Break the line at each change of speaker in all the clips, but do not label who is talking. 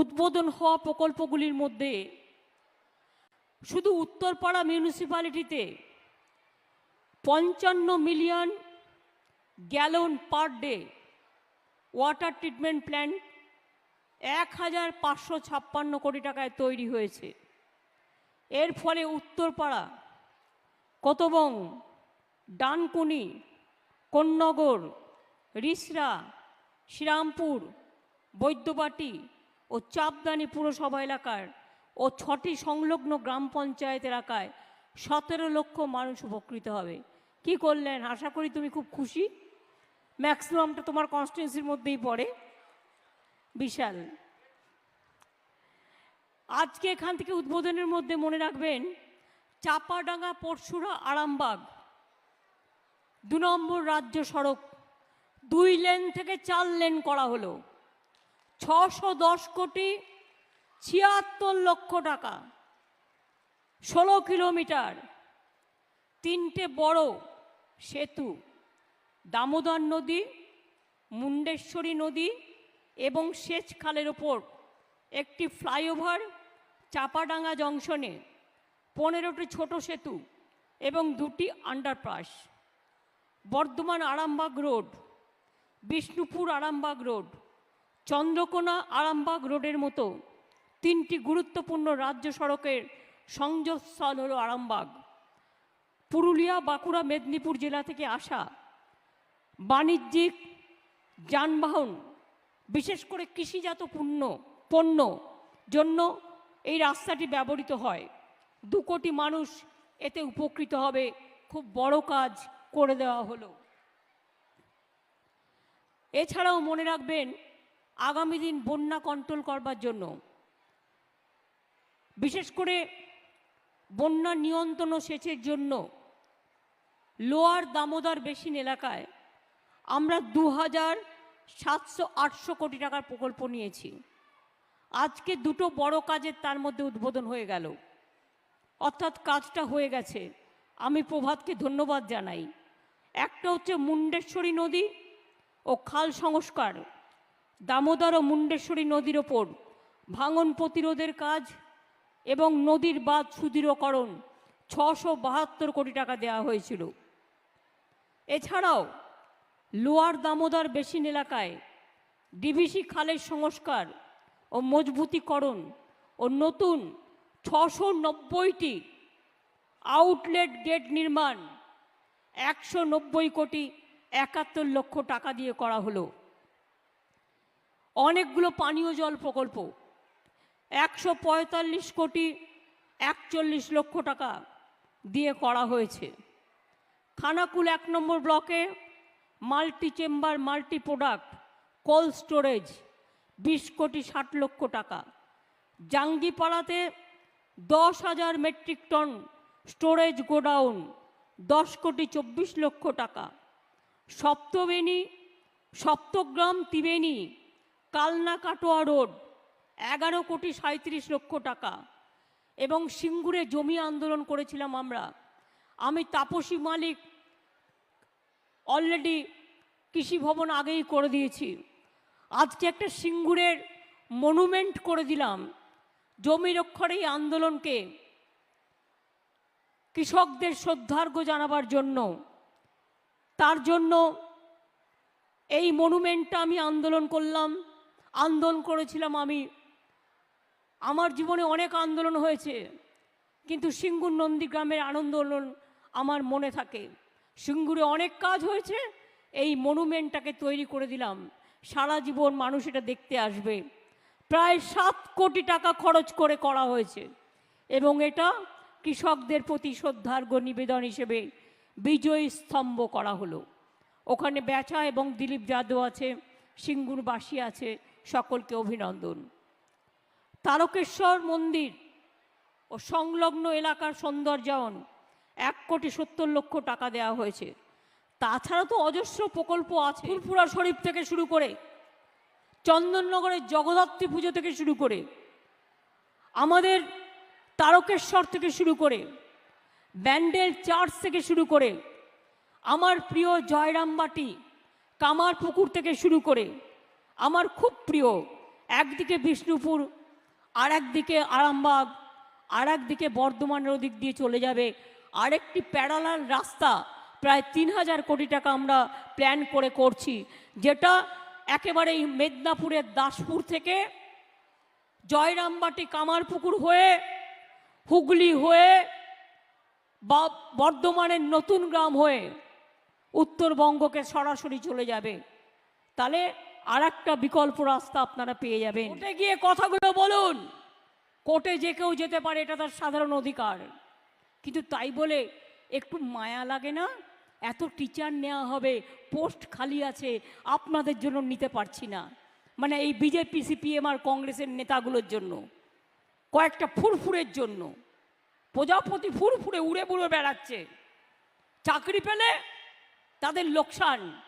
উদ্বোধন হওয়া প্রকল্পগুলির মধ্যে শুধু উত্তরপাড়া মিউনিসিপ্যালিটিতে পঞ্চান্ন million gallon per day water treatment plant এক হাজার পাঁচশো ছাপ্পান্ন কোটি টাকায় তৈরি হয়েছে। এর ফলে উত্তরপাড়া, কতবং, ডানকুনি, কোন্নগর, রিসরা, শ্রীরামপুর, বৈদ্যবাটি ও চাপদানি পুরসভা এলাকার ও ছটি সংলগ্ন গ্রাম পঞ্চায়েত এলাকায় সতেরো লক্ষ মানুষ উপকৃত হবে। কি করলেন? আশা করি তুমি খুব খুশি। ম্যাক্সিমামটা তোমার কনস্টিটেন্সির মধ্যেই পড়ে। বিশাল। আজকে এখান থেকে উদ্বোধনের মধ্যে মনে রাখবেন, চাপাডাঙ্গা, পরশুরা, আরামবাগ। দু নম্বর রাজ্য সড়ক। দুই লেন থেকে চার লেন করা হলো। ছশো দশ কোটি ছিয়াত্তর লক্ষ টাকা। ষোলো কিলোমিটার। তিনটে বড় সেতু। দামোদর নদী, মুন্ডেশ্বরী নদী এবং সেচ খালের ওপর একটি ফ্লাইওভার চাপাডাঙ্গা জংশনে। পনেরোটি ছোট সেতু এবং দুটি underpass. Bardhaman Arambagh road, Bishnupur Arambagh road. Chandrakona Arambagh রোডের মতো তিনটি গুরুত্বপূর্ণ রাজ্য সড়কের সংযোগস্থল হল আরামবাগ। পুরুলিয়া, বাঁকুড়া, মেদিনীপুর জেলা থেকে আসা বাণিজ্যিক যানবাহন, বিশেষ করে কৃষিজাত পণ্য পণ্য জন্য এই রাস্তাটি ব্যবহৃত হয়। দু কোটি মানুষ এতে উপকৃত হবে। খুব বড় কাজ করে দেওয়া হলো। এছাড়াও মনে রাখবেন আগামী দিন বন্যা কন্ট্রোল করবার জন্য। বিশেষ করে বন্যা নিয়ন্ত্রণ ও সেচের জন্য লোয়ার দামোদর বেসিন এলাকায় আমরা দু হাজার সাতশো আটশো কোটি টাকার প্রকল্প নিয়েছি। আজকে দুটো বড় কাজের তার মধ্যে উদ্বোধন হয়ে গেল। অর্থাৎ কাজটা হয়ে গেছে। আমি প্রভাতকে ধন্যবাদ জানাই। একটা হচ্ছে মুন্ডেশ্বরী নদী ও খাল সংস্কার। দামোদর ও মুন্ডেশ্বরী নদীর ওপর ভাঙন প্রতিরোধের কাজ এবং নদীর বাঁধ সুদৃঢ়করণ ছশো বাহাত্তর কোটি টাকা দেওয়া হয়েছিল। এছাড়াও লোয়ার দামোদর বেসিন এলাকায় ডিভিসি খালের সংস্কার ও মজবুতিকরণ ও নতুন ছশো নব্বইটি আউটলেট গেট নির্মাণ একশো নব্বই কোটি একাত্তর লক্ষ টাকা দিয়ে করা হলো। অনেকগুলো পানীয় জল প্রকল্প। একশো পঁয়তাল্লিশ কোটি একচল্লিশ লক্ষ টাকা দিয়ে করা হয়েছে। খানাকুল এক নম্বর ব্লকে multi chamber multi product cold storage বিশ কোটি ষাট লক্ষ টাকা। জাঙ্গিপাড়াতে দশ হাজার মেট্রিক টন স্টোরেজ গোডাউন দশ কোটি চব্বিশ লক্ষ টাকা। সপ্তবেণী, সপ্তগ্রাম, ত্রিবেণী কালনা কাটোয়া রোড, এগারো কোটি সাঁত্রিশ লক্ষ টাকা। এবং সিঙ্গুরে জমি আন্দোলন করেছিলাম আমরা। আমি তাপসী মালিক অলরেডি কৃষি ভবন আগেই করে দিয়েছি। আজকে একটা সিঙ্গুরের মনুমেন্ট করে দিলাম। জমি রক্ষার এই আন্দোলনকে কৃষকদের শ্রদ্ধার্ঘ্য জানাবার জন্য। তার জন্য এই মনুমেন্টটা আমি আন্দোলন করলাম। আন্দোলন করেছিলাম আমি। আমার জীবনে অনেক আন্দোলন হয়েছে, কিন্তু সিঙ্গুর নন্দীগ্রামের আন্দোলন আমার মনে থাকে। সিঙ্গুরে অনেক কাজ হয়েছে, এই মনুমেন্টটাকে তৈরি করে দিলাম। সারা জীবন মানুষ এটা দেখতে আসবে। প্রায় সাত কোটি টাকা খরচ করে করা হয়েছে, এবং এটা কৃষকদের প্রতি শ্রদ্ধার্ঘ্য নিবেদন হিসেবে বিজয়ী স্তম্ভ করা হলো। ওখানে বেচা এবং দিলীপ যাদব আছে, সিঙ্গুরবাসী আছে সকলকে অভিনন্দন। তারকেশ্বর মন্দির ও সংলগ্ন এলাকার সৌন্দর্যায়ন এক কোটি সত্তর লক্ষ টাকা দেওয়া হয়েছে। তাছাড়া তো অজস্র প্রকল্প আছে। ফুরফুরা শরীফ থেকে শুরু করে চন্দননগরের জগদ্ধাত্রী পুজো থেকে শুরু করে আমাদের তারকেশ্বর থেকে শুরু করে ব্যান্ডেল চার্চ থেকে শুরু করে আমার প্রিয় জয়রামবাটি কামার পুকুর থেকে শুরু করে আমার খুব প্রিয়। একদিকে বিষ্ণুপুর আর একদিকে আরামবাগ আর একদিকে বর্ধমানের ওদিক দিয়ে চলে যাবে। আরেকটি প্যারালাল রাস্তা, প্রায় তিন হাজার কোটি টাকা আমরা প্ল্যান করে করছি, যেটা একেবারেই মেদিনীপুরের দাসপুর থেকে জয়রামবাটি কামারপুকুর হয়ে, হুগলি হয়ে, বা বর্ধমানের নতুন গ্রাম হয়ে উত্তরবঙ্গকে সরাসরি চলে যাবে। তাহলে আর একটা বিকল্প রাস্তা আপনারা পেয়ে যাবেন। কোর্টে গিয়ে কথাগুলো বলুন। কোর্টে যে কেউ যেতে পারে, এটা তার সাধারণ অধিকার। কিন্তু তাই বলে একটু মায়া লাগে না? এত টিচার নেওয়া হবে, পোস্ট খালি আছে, আপনাদের জন্য নিতে পারছি না। মানে এই বিজেপি, সিপিএম আর কংগ্রেসের নেতাগুলোর জন্য। কয়েকটা ফুরফুরের জন্য। প্রজাপতি ফুরফুরে উড়ে বুড়ে বেড়াচ্ছে। চাকরি পেলে তাদের লোকসান।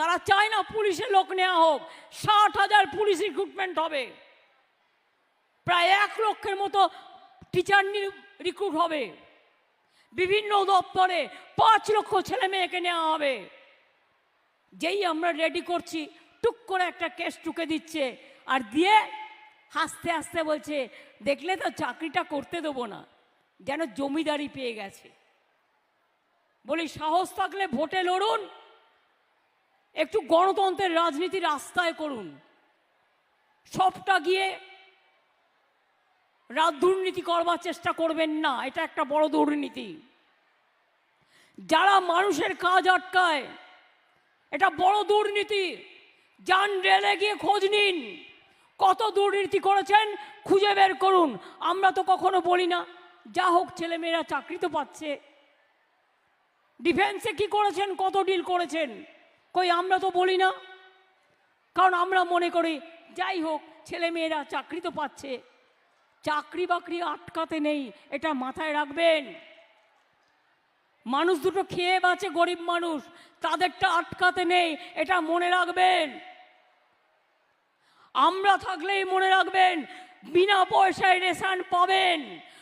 তারা চায় না পুলিশে লোক নেওয়া হোক। ষাট হাজার পুলিশ রিক্রুটমেন্ট হবে। প্রায় এক লক্ষের মতো টিচার রিক্রুট হবে। বিভিন্ন দপ্তরে পাঁচ লক্ষ ছেলে মেয়েকে নেওয়া হবে। যেই আমরা রেডি করছি, টুক করে একটা কেস টুকে দিচ্ছে আর দিয়ে হাসতে হাসতে বলছে, দেখলে তো চাকরিটা করতে দেবো না, যেন জমিদারি পেয়ে গেছে। বলি, সাহস থাকলে ভোটে লড়ুন একটু গণতন্ত্রের রাজনীতি রাস্তায় করুন। সবটা গিয়ে রাত দুর্নীতি করবার চেষ্টা করবেন না, এটা একটা বড় দুর্নীতি। যারা মানুষের কাজ আটকায়, এটা বড় দুর্নীতি। যান রেলে গিয়ে খোঁজ নিন, কত দুর্নীতি করেছেন খুঁজে বের করুন। আমরা তো কখনো বলি না, যা হোক ছেলেমেয়েরা চাকরি তো পাচ্ছে। ডিফেন্সে কি করেছেন, কত ডিল করেছেন? কই আমরা তো বলি না। কারণ আমরা মনে করি, যাই হোক, ছেলেমেয়েরা চাকরি তো পাচ্ছে। চাকরি বাকরি আটকাতে নেই, এটা মাথায় রাখবেন। মানুষ দুটো খেয়ে বাঁচে, গরিব মানুষ। তাদেরটা আটকাতে নেই, এটা মনে রাখবেন। আমরা থাকলেই মনে রাখবেন, বিনা পয়সায় রেশন পাবেন।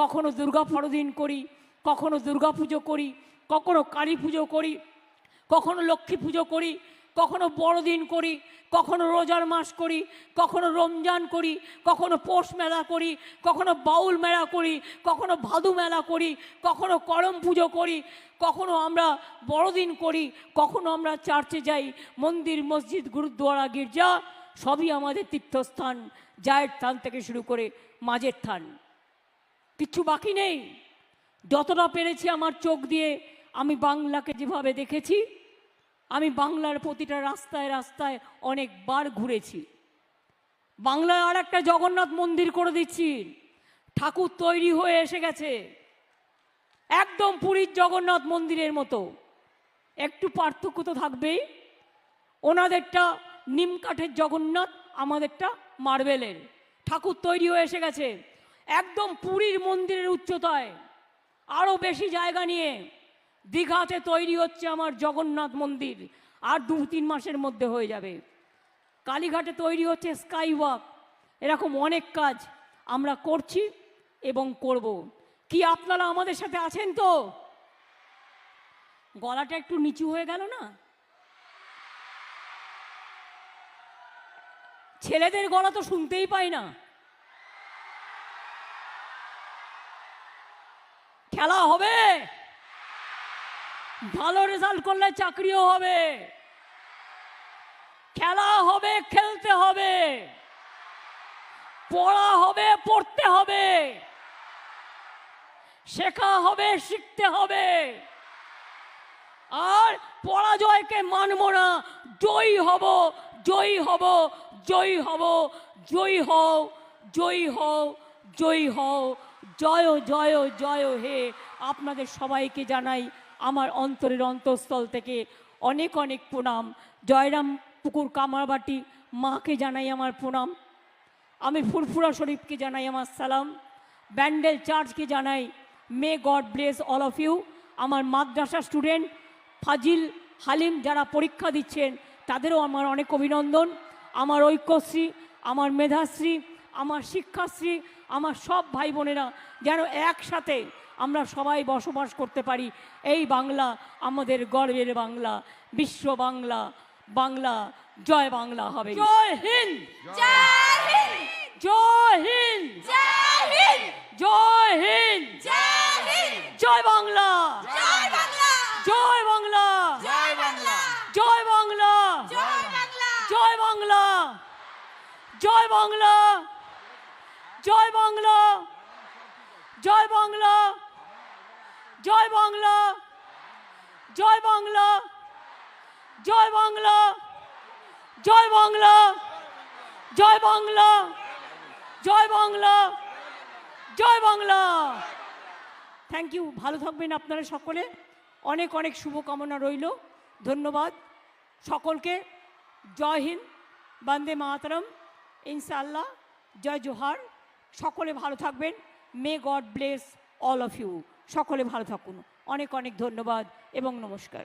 কখনো দুর্গা বড়দিন করি কখনো দুর্গা পুজো করি কখনো কালী পুজো করি কখনো লক্ষ্মী পুজো করি কখনো বড়দিন করি কখনো রোজার মাস করি কখনো রমজান করি কখনো পৌষ মেলা করি কখনো বাউল মেলা করি কখনো ভাদু মেলা করি কখনো করম পুজো করি কখনো আমরা বড়দিন করি কখনো আমরা চার্চে যাই মন্দির মসজিদ গুরুদ্বারা গির্জা সবই আমাদের তীর্থস্থান জায়ের থান থেকে শুরু করে মাঝের থান কিচ্ছু বাকি নেই। যতটা পেরেছি আমার চোখ দিয়ে, আমি বাংলাকে যেভাবে দেখেছি, আমি বাংলার প্রতিটা রাস্তায় রাস্তায় অনেকবার ঘুরেছি। বাংলায় আর একটা জগন্নাথ মন্দির করে দিচ্ছি। ঠাকুর তৈরি হয়ে এসে গেছে। একদম পুরীর জগন্নাথ মন্দিরের মতো। একটু পার্থক্য তো থাকবেই। ওনাদেরটা নিমকাঠের জগন্নাথ, আমাদেরটা মার্বেলের। ঠাকুর তৈরি হয়ে এসে গেছে। একদম পুরীর মন্দিরের উচ্চতায়। আরও বেশি জায়গা নিয়ে দীঘাতে তৈরি হচ্ছে আমার জগন্নাথ মন্দির। আর দু, তিন মাসের মধ্যে হয়ে যাবে। কালীঘাটে তৈরি হচ্ছে স্কাই ওয়াক এরকম অনেক কাজ আমরা করছি এবং করব। কি আপনারা আমাদের সাথে আছেন তো? গলাটা একটু নিচু হয়ে গেল না? ছেলেদের গলা তো শুনতেই পাই না। খেলা হবে। ভালো রেজাল্ট করলে চাকরিও হবে। খেলা হবে, খেলতে হবে। পড়া হবে, পড়তে হবে। শেখা হবে, শিখতে হবে। আর পরাজয়কে মানব না। জয়ী হব জয়ী হব জয়ী হব, জয়ী হও জয়ী হও জয়ী হও। জয় জয় জয় হে আপনাদের সবাইকে জানাই আমার অন্তরের অন্তঃস্থল থেকে অনেক অনেক প্রণাম। জয়রাম পুকুর কামারবাটি মাকে জানাই আমার প্রণাম। আমি ফুরফুরা শরীফকে জানাই আমার সালাম। ব্যান্ডেল চার্চকে জানাই, may god bless all of you. আমার মাদ্রাসা স্টুডেন্ট ফাজিল হালিম যারা পরীক্ষা দিচ্ছেন, তাদেরও আমার অনেক অভিনন্দন। আমার ঐক্যশ্রী, আমার মেধাশ্রী, আমার শিক্ষাশ্রী আমার সব ভাই বোনেরা যেন একসাথে আমরা সবাই বসবাস করতে পারি। এই বাংলা আমাদের গর্বের বাংলা বিশ্ব বাংলা বাংলা জয় বাংলা হবে। জয় হিন্দ!
জয় হিন্দ!
জয় হিন্দ!
জয় হিন্দ!
জয় হিন্দ!
জয় হিন্দ!
জয় বাংলা!
জয় বাংলা!
জয় বাংলা!
জয় বাংলা!
জয় বাংলা!
জয় বাংলা!
জয় বাংলা! জয় বাংলা! জয় বাংলা। জয় বাংলা। জয় বাংলা। জয় বাংলা। জয় বাংলা। জয় বাংলা। জয় বাংলা। জয় বাংলা। জয় বাংলা। থ্যাংক ইউ ভালো থাকবেন আপনারা সকলে। অনেক অনেক শুভকামনা রইল। ধন্যবাদ। সকলকে জয় হিন্দ। বন্দে মাতরম। ইনশাআল্লাহ। জয় জোহার। সকলে ভালো থাকবেন। May god bless all of you সকলে ভালো থাকুন। অনেক অনেক ধন্যবাদ এবং নমস্কার।